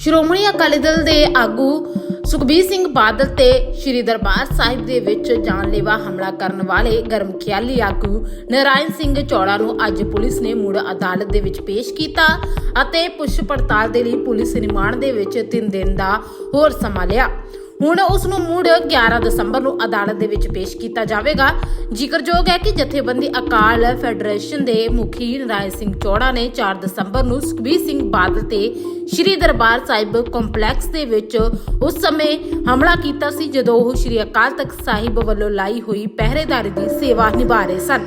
ਸ਼੍ਰੋਮਣੀ ਅਕਾਲੀ ਦਲ ਦੇ ਆਗੂ ਸੁਖਬੀਰ ਸਿੰਘ ਬਾਦਲ ਤੇ ਸ਼੍ਰੀ ਦਰਬਾਰ ਸਾਹਿਬ ਦੇ ਵਿੱਚ ਜਾਨਲੇਵਾ ਹਮਲਾ ਕਰਨ ਵਾਲੇ ਗਰਮਖਿਆਲੀ ਆਗੂ ਨਰਾਇਣ ਸਿੰਘ ਚੌੜਾ ਨੂੰ ਅੱਜ ਪੁਲਿਸ ਨੇ ਮੁੜ ਅਦਾਲਤ ਦੇ ਵਿੱਚ ਪੇਸ਼ ਕੀਤਾ ਅਤੇ ਪੁੱਛ ਪੜਤਾਲ ਦੇ ਲਈ ਪੁਲਿਸ ਰਿਮਾਂਡ ਦੇ ਵਿੱਚ 3 ਦਿਨ ਦਾ ਹੋਰ ਸਮਾਂ ਲਿਆ। ਹੁਣ ਉਸ ਨੂੰ ਮੁੜ 11 ਦਸੰਬਰ ਨੂੰ ਅਦਾਲਤ ਦੇ ਵਿੱਚ ਪੇਸ਼ ਕੀਤਾ ਜਾਵੇਗਾ। ਜ਼ਿਕਰਯੋਗ ਹੈ ਕਿ ਜਥੇਬੰਦੀ ਅਕਾਲ ਫੈਡਰੇਸ਼ਨ ਦੇ ਮੁਖੀ ਨਰਾਇਣ ਸਿੰਘ ਚੌੜਾ ਨੇ 4 ਦਸੰਬਰ ਨੂੰ ਸੁਖਬੀਰ ਸਿੰਘ ਬਾਦਲ ਤੇ ਸ਼੍ਰੀ ਦਰਬਾਰ ਸਾਹਿਬ ਕੰਪਲੈਕਸ ਦੇ ਵਿੱਚ ਉਸ ਸਮੇਂ ਹਮਲਾ ਕੀਤਾ ਸੀ, ਜਦੋਂ ਉਹ ਸ਼੍ਰੀ ਅਕਾਲ ਤਖਤ ਸਾਹਿਬ ਵੱਲੋਂ ਲਾਈ ਹੋਈ ਪਹਿਰੇਦਾਰੀ ਦੀ ਸੇਵਾ ਨਿਭਾ ਰਹੇ ਸਨ।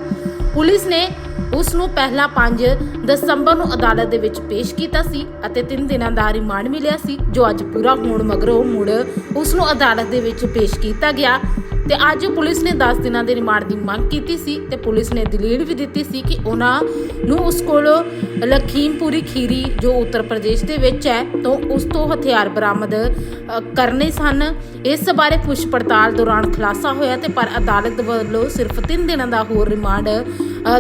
ਪੁਲਿਸ ਨੇ ਉਸ ਨੂੰ ਪਹਿਲਾਂ 5 ਦਸੰਬਰ ਨੂੰ ਅਦਾਲਤ ਦੇ ਵਿੱਚ ਪੇਸ਼ ਕੀਤਾ ਸੀ ਅਤੇ 3 ਦਿਨਾਂ ਦਾ ਰਿਮਾਂਡ ਮਿਲਿਆ ਸੀ, ਜੋ ਅੱਜ ਪੂਰਾ ਹੋਣ ਮਗਰੋਂ ਮੁੜ ਉਸ ਨੂੰ ਅਦਾਲਤ ਦੇ ਵਿੱਚ ਪੇਸ਼ ਕੀਤਾ ਗਿਆ। ਤੇ ਅੱਜ ਪੁਲਿਸ ਨੇ 10 ਦਿਨਾਂ ਦੇ ਰਿਮਾਂਡ ਦੀ ਮੰਗ ਕੀਤੀ ਸੀ ਤੇ ਪੁਲਿਸ ਨੇ ਦਲੀਲ ਵੀ ਦਿੱਤੀ ਸੀ ਕਿ ਉਹਨਾਂ ਨੂੰ ਉਸ ਕੋਲ ਲਖੀਮਪੁਰੀ ਖੀਰੀ, ਜੋ ਉੱਤਰ ਪ੍ਰਦੇਸ਼ ਦੇ ਵਿੱਚ ਹੈ, ਤੋਂ ਉਸ ਤੋਂ ਹਥਿਆਰ ਬਰਾਮਦ ਕਰਨੇ ਸਨ। ਇਸ ਬਾਰੇ ਪੁੱਛ ਪੜਤਾਲ ਦੌਰਾਨ ਖੁਲਾਸਾ ਹੋਇਆ ਤੇ ਪਰ ਅਦਾਲਤ ਵੱਲੋਂ ਸਿਰਫ 3 ਦਿਨਾਂ ਦਾ ਹੋਰ ਰਿਮਾਂਡ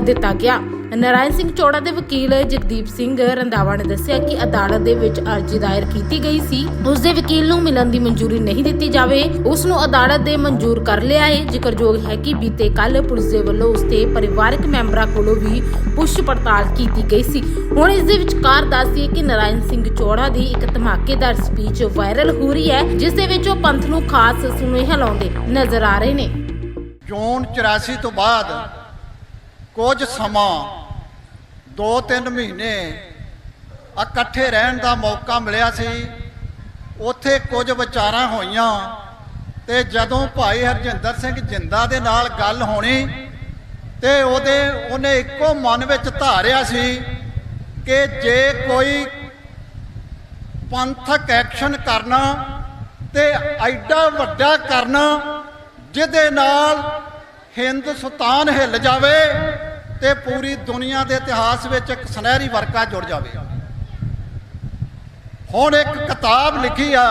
ਦਿੱਤਾ ਗਿਆ। ਨਰਾਇਣ ਸਿੰਘ ਚੌੜਾ ਦੇ ਵਕੀਲ ਜਗਦੀਪ ਸਿੰਘ ਰੰਧਾਵਾ ਨੇ ਦੱਸਿਆ ਕਿ ਅਦਾਲਤ ਦੇ ਵਿੱਚ ਅਰਜ਼ੀ ਦਾਇਰ ਕੀਤੀ ਗਈ ਸੀ। ਉਸ ਦੇ ਵਕੀਲ ਨੂੰ ਮਿਲਣ ਦੀ ਮਨਜ਼ੂਰੀ ਨਹੀਂ ਦਿੱਤੀ ਜਾਵੇ। ਉਸ ਨੂੰ ਅਦਾਲਤ ਦੇ ਮਨਜ਼ੂਰ ਕਰ ਲਿਆ ਹੈ ਜ਼ਿਕਰਯੋਗ ਹੈ ਕਿ ਬੀਤੇ ਕੱਲ ਪੁਲਿਸ ਦੇ ਵੱਲੋਂ ਉਸ ਦੇ ਪਰਿਵਾਰਕ ਮੈਂਬਰਾਂ ਕੋਲੋਂ ਵੀ ਪੁੱਛ ਪੜਤਾਲ ਕੀਤੀ ਗਈ ਸੀ। ਹੁਣ ਇਸ ਦੇ ਵਿਚਕਾਰ ਦੱਸੀਏ ਕਿ ਨਰਾਇਣ ਸਿੰਘ ਚੌੜਾ ਦੀ ਇੱਕ ਧਮਾਕੇਦਾਰ ਸਪੀਚ ਵਾਇਰਲ ਹੋ ਰਹੀ ਹੈ, ਜਿਸ ਦੇ ਵਿੱਚ ਉਹ ਪੰਥ ਨੂੰ ਖਾਸ ਸੁਨੇਹਾ ਲਾਉਂਦੇ ਨਜ਼ਰ ਆ ਰਹੇ ਨੇ। ਜੂਨ 84 ਤੋਂ ਬਾਅਦ ਕੁਝ ਸਮਾਂ 2-3 ਮਹੀਨੇ ਇਕੱਠੇ ਰਹਿਣ ਦਾ ਮੌਕਾ ਮਿਲਿਆ ਸੀ। ਉੱਥੇ ਕੁਝ ਵਿਚਾਰਾਂ ਹੋਈਆਂ ਤੇ ਜਦੋਂ ਭਾਈ ਹਰਜਿੰਦਰ ਸਿੰਘ ਜਿੰਦਾ ਦੇ ਨਾਲ ਗੱਲ ਹੋਣੀ ਤੇ ਉਹਦੇ, ਉਹਨੇ ਇੱਕੋ ਮਨ ਵਿੱਚ ਧਾਰਿਆ ਸੀ ਕਿ ਜੇ ਕੋਈ ਪੰਥਕ ਐਕਸ਼ਨ ਕਰਨਾ ਤੇ ਐਡਾ ਵੱਡਾ ਕਰਨਾ ਜਿਹਦੇ ਨਾਲ ਹਿੰਦੁਸਤਾਨ ਹਿੱਲ ਜਾਵੇ ਤੇ ਪੂਰੀ ਦੁਨੀਆ ਦੇ ਇਤਿਹਾਸ ਵਿੱਚ ਇੱਕ ਸੁਨਹਿਰੀ ਵਰਕਾ ਜੁੜ ਜਾਵੇ। ਹੁਣ ਇੱਕ ਕਿਤਾਬ ਲਿਖੀ ਆ,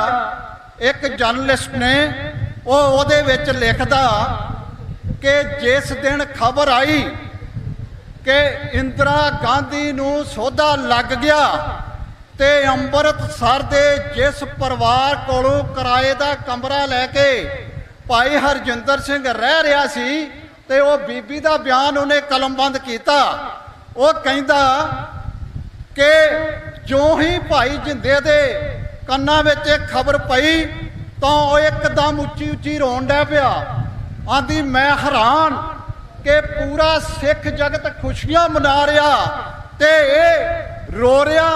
ਇੱਕ ਜਰਨਲਿਸਟ ਨੇ, ਉਹ ਉਹਦੇ ਵਿੱਚ ਲਿਖਦਾ ਕਿ ਜਿਸ ਦਿਨ ਖਬਰ ਆਈ ਕਿ ਇੰਦਰਾ ਗਾਂਧੀ ਨੂੰ ਸੋਧਾ ਲੱਗ ਗਿਆ ਤੇ ਅੰਮ੍ਰਿਤਸਰ ਦੇ ਜਿਸ ਪਰਿਵਾਰ ਕੋਲੋਂ ਕਿਰਾਏ ਦਾ ਕਮਰਾ ਲੈ ਕੇ ਭਾਈ ਹਰਜਿੰਦਰ ਸਿੰਘ ਰਹਿ ਰਿਹਾ ਸੀ ਤੇ ਉਹ ਬੀਬੀ ਦਾ ਬਿਆਨ ਉਹਨੇ ਕਲਮਬੰਦ ਕੀਤਾ। ਉਹ ਕਹਿੰਦਾ ਕਿ ਜੋ ਹੀ ਭਾਈ ਜਿੰਦੇ ਦੇ ਕੰਨਾਂ ਵਿੱਚ ਇਹ ਖਬਰ ਪਈ, ਤਾਂ ਉਹ ਇੱਕਦਮ ਉੱਚੀ ਉੱਚੀ ਰੋਣ ਡੈ ਪਿਆ। ਆਂਦੀ, ਮੈਂ ਹੈਰਾਨ ਕਿ ਪੂਰਾ ਸਿੱਖ ਜਗਤ ਖੁਸ਼ੀਆਂ ਮਨਾ ਰਿਹਾ ਤੇ ਇਹ ਰੋ ਰਿਹਾ।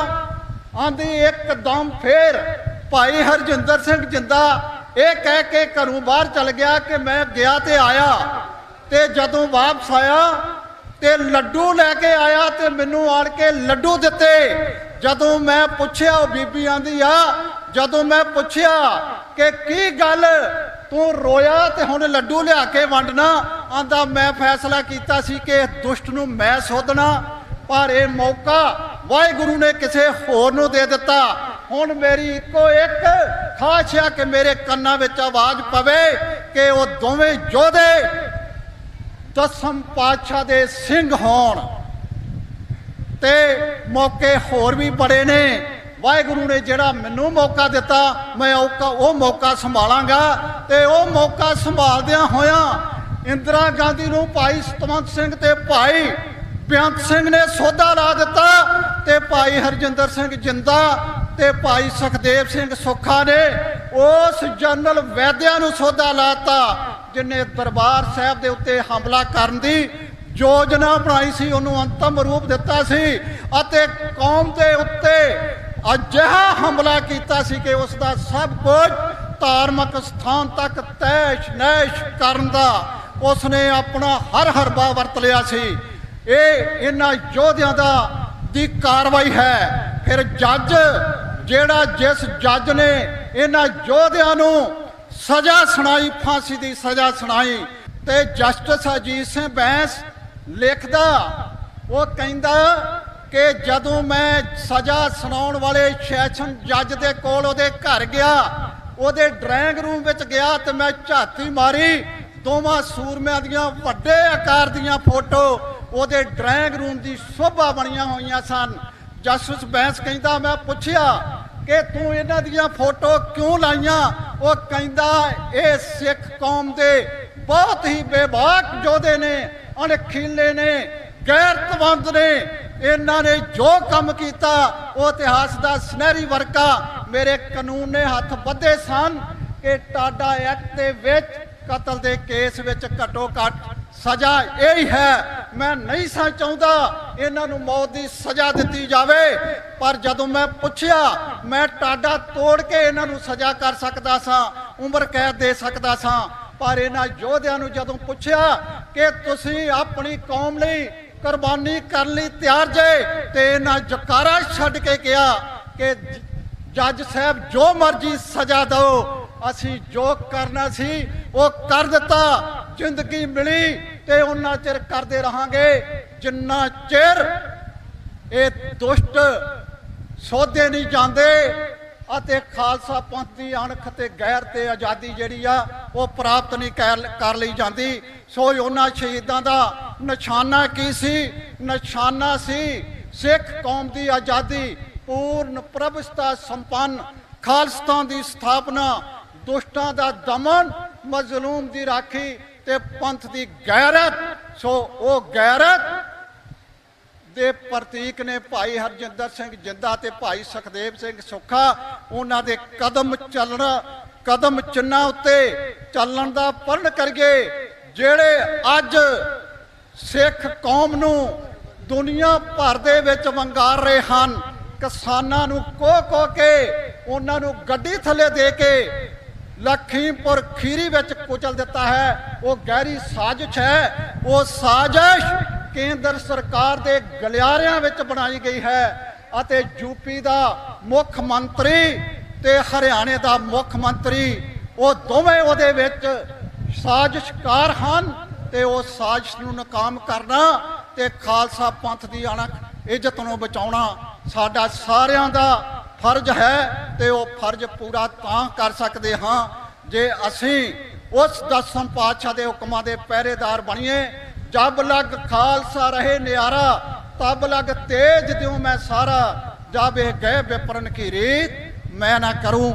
ਆਂਦੀ, ਇੱਕਦਮ ਫੇਰ ਭਾਈ ਹਰਜਿੰਦਰ ਸਿੰਘ ਜਿੰਦਾ ਇਹ ਕਹਿ ਕੇ ਘਰੋਂ ਬਾਹਰ ਚਲ ਗਿਆ ਕਿ ਮੈਂ ਗਿਆ ਤੇ ਆਇਆ। ਤੇ ਜਦੋਂ ਵਾਪਸ ਆਇਆ ਤੇ ਲੱਡੂ ਲੈ ਕੇ ਆਇਆ ਤੇ ਮੈਨੂੰ ਆਣ ਕੇ ਲੱਡੂ ਦਿੱਤੇ। ਜਦੋਂ ਮੈਂ ਪੁੱਛਿਆ ਉਹ ਬੀਬੀ ਆਂਦੀ ਆ, ਜਦੋਂ ਮੈਂ ਪੁੱਛਿਆ ਕਿ ਕੀ ਗੱਲ? ਤੂੰ ਰੋਇਆ ਤੇ ਹੁਣ ਲੱਡੂ ਲਿਆ ਕੇ ਵੰਡਣਾ? ਆਂਦਾ, ਮੈਂ ਫੈਸਲਾ ਕੀਤਾ ਸੀ ਕਿ ਇਸ ਦੁਸ਼ਟ ਨੂੰ ਮੈਂ ਸੋਧਣਾ, ਪਰ ਇਹ ਮੌਕਾ ਵਾਹਿਗੁਰੂ ਨੇ ਕਿਸੇ ਹੋਰ ਨੂੰ ਦੇ ਦਿੱਤਾ। ਹੁਣ ਮੇਰੀ ਇੱਕੋ ਇੱਕ ਖਾਸ਼ ਆ ਕਿ ਮੇਰੇ ਕੰਨਾਂ ਵਿੱਚ ਆਵਾਜ਼ ਪਵੇ ਕਿ ਉਹ ਦੋਵੇਂ ਯੋਧੇ ਦਸਮ ਪਾਤਸ਼ਾਹ ਦੇ ਸਿੰਘ ਹੋਣ ਤੇ ਮੌਕੇ ਹੋਰ ਵੀ ਬੜੇ ਨੇ। ਵਾਹਿਗੁਰੂ ਨੇ ਜਿਹੜਾ ਮੈਨੂੰ ਮੌਕਾ ਦਿੱਤਾ, ਮੈਂ ਉਹ ਮੌਕਾ ਸੰਭਾਲਾਂਗਾ ਤੇ ਉਹ ਮੌਕਾ ਸੰਭਾਲਦਿਆਂ ਹੋਇਆਂ ਇੰਦਰਾ ਗਾਂਧੀ ਨੂੰ ਭਾਈ ਸਤਵੰਤ ਸਿੰਘ ਤੇ ਭਾਈ ਬੇਅੰਤ ਸਿੰਘ ਨੇ ਸੋਧਾ ਲਾ ਦਿੱਤਾ ਤੇ ਭਾਈ ਹਰਜਿੰਦਰ ਸਿੰਘ ਜਿੰਦਾ ਤੇ ਭਾਈ ਸੁਖਦੇਵ ਸਿੰਘ ਸੁੱਖਾ ਨੇ ਉਸ ਜਨਰਲ ਵੈਦਿਆ ਨੂੰ ਸੋਧਾ ਲਾਤਾ ਜਿਨੇ ਦਰਬਾਰ ਸਾਹਿਬ ਦੇ ਉੱਤੇ ਹਮਲਾ ਕਰਨ ਦੀ ਯੋਜਨਾ ਬਣਾਈ ਸੀ, ਉਹਨੂੰ ਅੰਤਮ ਰੂਪ ਦਿੱਤਾ ਸੀ ਅਤੇ ਕੌਮ ਦੇ ਉੱਤੇ ਅਜਿਹਾ ਹਮਲਾ ਕੀਤਾ ਸੀ ਕਿ ਉਸ ਦਾ ਸਭ ਕੁਝ ਧਾਰਮਿਕ ਸਥਾਨ ਤੱਕ ਤੈਸ਼ ਨੈਸ਼ ਕਰਨ ਦਾ ਉਸ ਨੇ ਆਪਣਾ ਹਰ ਹਰਬਾ ਵਰਤ ਲਿਆ ਸੀ। ਇਹ ਇਹਨਾਂ ਯੋਧਿਆਂ ਦਾ ਦੀ ਕਾਰਵਾਈ ਹੈ। ਫਿਰ ਜੱਜ ਜਿਹੜਾ ਜਿਸ ਜੱਜ ਨੇ ਇਹਨਾਂ ਯੋਧਿਆਂ ਨੂੰ ਸਜ਼ਾ ਸੁਣਾਈ, ਫਾਂਸੀ ਦੀ ਸਜ਼ਾ ਸੁਣਾਈ। ਤੇ ਜਸਟਿਸ ਅਜੀਤ ਸਿੰਘ ਬੈਂਸ ਲਿਖਦਾ, ਉਹ ਕਹਿੰਦਾ ਕਿ ਜਦੋਂ ਮੈਂ ਸਜ਼ਾ ਸੁਣਾਉਣ ਵਾਲੇ ਸੈਸ਼ਨ ਜੱਜ ਦੇ ਕੋਲ ਉਹਦੇ ਘਰ ਗਿਆ, ਉਹਦੇ ਡਰਾਇੰਗ ਰੂਮ ਵਿੱਚ ਗਿਆ ਤੇ ਮੈਂ ਝਾਤੀ ਮਾਰੀ। ਦੋਵਾਂ ਸੂਰਮਿਆਂ ਦੀਆਂ ਵੱਡੇ ਆਕਾਰ ਦੀਆਂ ਫੋਟੋ ਉਹਦੇ ਡਰਾਇੰਗ ਰੂਮ ਦੀ ਸ਼ੋਭਾ ਬਣੀਆਂ ਹੋਈਆਂ ਸਨ। ਜਸਟਿਸ ਬੈਂਸ ਕਹਿੰਦਾ, ਮੈਂ ਪੁੱਛਿਆ ਕਿ ਤੂੰ ਇਹਨਾਂ ਦੀਆਂ ਫੋਟੋ ਕਿਉਂ ਲਾਈਆਂ? ਉਹ ਕਹਿੰਦਾ, ਇਹ ਸਿੱਖ ਕੌਮ ਦੇ ਬਹੁਤ ਹੀ ਬੇਬਾਕ ਯੋਧੇ ਨੇ, ਅਣਖੀਲੇ ਨੇ, ਗੈਰਤਵੰਦ ਨੇ। ਇਹਨਾਂ ਨੇ ਜੋ ਕੰਮ ਕੀਤਾ, ਉਹ ਇਤਿਹਾਸ ਦਾ ਸੁਨਹਿਰੀ ਵਰਕਾ। ਮੇਰੇ ਕਾਨੂੰਨ ਨੇ ਹੱਥ ਬੱਧੇ ਸਨ ਕਿ ਟਾਡਾ ਐਕਟ ਦੇ ਵਿੱਚ ਕਤਲ ਦੇ ਕੇਸ ਵਿੱਚ ਘੱਟੋ ਘੱਟ ਸਜ਼ਾ ਇਹ ਹੀ। ਹੈ ਮੈਂ ਨਹੀਂ ਸਾਂ ਚਾਹੁੰਦਾ ਇਹਨਾਂ ਨੂੰ ਮੌਤ ਦੀ ਸਜ਼ਾ ਦਿੱਤੀ ਜਾਵੇ। ਪਰ ਜਦੋਂ ਮੈਂ ਪੁੱਛਿਆ, ਮੈਂ ਟਾਡਾ ਤੋੜ ਕੇ ਇਹਨਾਂ ਨੂੰ ਸਜ਼ਾ ਕਰ ਸਕਦਾ ਸਾਂ, ਉਮਰ ਕੈਦ ਦੇ ਸਕਦਾ ਸਾਂ। ਪਰ ਇਹਨਾਂ ਯੋਧਿਆਂ ਨੂੰ ਜਦੋਂ ਪੁੱਛਿਆ ਕਿ ਤੁਸੀਂ ਆਪਣੀ ਕੌਮ ਲਈ ਕੁਰਬਾਨੀ ਕਰਨ ਲਈ ਤਿਆਰ ਜੇ, ਤੇ ਇਹਨਾਂ ਜਕਾਰਾ ਛੱਡ ਕੇ ਕਿਹਾ ਕਿ ਜੱਜ ਸਾਹਿਬ, ਜੋ ਮਰਜ਼ੀ ਸਜ਼ਾ ਦਿਓ, ਅਸੀਂ ਜੋ ਕਰਨਾ ਸੀ ਉਹ ਕਰ ਦਿੱਤਾ, ਜ਼ਿੰਦਗੀ ਮਿਲੀ ਤੇ ਉਹਨਾਂ ਚਿਰ ਕਰਦੇ ਰਹਾਂਗੇ। ਜਿੰਨਾ ਚਿਰ ਇਹ ਦੁਸ਼ਟ ਸੋਧੇ ਨਹੀਂ ਜਾਂਦੇ ਅਤੇ ਖਾਲਸਾ ਪੰਥ ਦੀ ਅਣਖ ਤੇ ਗੈਰ ਤੇ ਆਜ਼ਾਦੀ ਜਿਹੜੀ ਆ, ਉਹ ਪ੍ਰਾਪਤ ਨਹੀਂ ਕਰ ਲਈ ਜਾਂਦੀ। ਸੋ ਉਹਨਾਂ ਸ਼ਹੀਦਾਂ ਦਾ ਨਿਸ਼ਾਨਾ ਕੀ ਸੀ? ਨਿਸ਼ਾਨਾ ਸੀ ਸਿੱਖ ਕੌਮ ਦੀ ਆਜ਼ਾਦੀ, ਪੂਰਨ ਪ੍ਰਭਸਤਾ ਸੰਪੰਨ ਖਾਲਸਤਾਨ ਦੀ ਸਥਾਪਨਾ, ਦੁਸ਼ਟਾਂ ਦਾ ਦਮਨ, ਮਜ਼ਲੂਮ ਦੀ ਰਾਖੀ ਤੇ ਪੰਥ ਦੀ ਗੈਰਤ। ਸੋ ਉਹ ਗੈਰਤ ਦੇ ਪ੍ਰਤੀਕ ਨੇ ਭਾਈ ਹਰਜਿੰਦਰ ਸਿੰਘ ਜਿੰਦਾ ਤੇ ਭਾਈ ਸੁਖਦੇਵ ਸਿੰਘ ਸੁੱਖਾ, ਉਹਨਾਂ ਦੇ ਕਦਮ ਚੱਲਣਾ, ਕਦਮ ਚਿੰਨ੍ਹਾਂ ਉੱਤੇ ਚੱਲਣ ਦਾ ਪਰਨ ਕਰੀਏ, ਜਿਹੜੇ ਅੱਜ ਸਿੱਖ ਕੌਮ ਨੂੰ ਦੁਨੀਆ ਭਰ ਦੇ ਵਿੱਚ ਵੰਗਾਰ ਰਹੇ ਹਨ, ਕਿਸਾਨਾਂ ਨੂੰ ਕੋ ਕੋ ਕੇ, ਉਹਨਾਂ ਨੂੰ ਗੱਡੀ ਥੱਲੇ ਦੇ ਕੇ ਲਖੀਮਪੁਰ ਖੀਰੀ ਵਿੱਚ ਕੁਚਲ ਦਿੱਤਾ ਹੈ, ਉਹ ਗਹਿਰੀ ਸਾਜ਼ਿਸ਼ ਹੈ, ਉਹ ਸਾਜ਼ਿਸ਼ ਕੇਂਦਰ ਸਰਕਾਰ ਦੇ ਗਲਿਆਰਿਆਂ ਵਿੱਚ ਬਣਾਈ ਗਈ ਹੈ ਅਤੇ ਯੂਪੀ ਦਾ ਮੁੱਖ ਮੰਤਰੀ ਤੇ ਹਰਿਆਣੇ ਦਾ ਮੁੱਖ ਮੰਤਰੀ, ਉਹ ਦੋਵੇਂ ਉਹਦੇ ਵਿੱਚ ਸਾਜ਼ਿਸ਼ਕਾਰ ਹਨ ਤੇ ਉਹ ਸਾਜ਼ਿਸ਼ ਨੂੰ ਨਾਕਾਮ ਕਰਨਾ ਤੇ ਖਾਲਸਾ ਪੰਥ ਦੀ ਅਣਖ ਇੱਜ਼ਤ ਨੂੰ ਬਚਾਉਣਾ ਸਾਡਾ ਸਾਰਿਆਂ ਦਾ ਫਰਜ਼ ਹੈ ਤੇ ਉਹ ਫਰਜ਼ ਪੂਰਾ ਤਾਂ ਕਰ ਸਕਦੇ ਹਾਂ ਜੇ ਅਸੀਂ ਉਸ ਦਸਮ ਪਾਤਸ਼ਾਹ ਦੇ ਹੁਕਮਾਂ ਦੇ ਪਹਿਰੇਦਾਰ ਬਣੀਏ ਜਬ ਲਗ ਖਾਲਸਾ ਰਹੇ ਨਿਆਰਾ, ਤਬ ਲਗ ਤੇਜ ਦਿਉ ਮੈਂ ਸਾਰਾ। ਜਬ ਇਹ ਗਏ ਵਿਪਰਨ ਕੀ ਰੀਤ, ਮੈਂ ਨਾ ਕਰੂੰ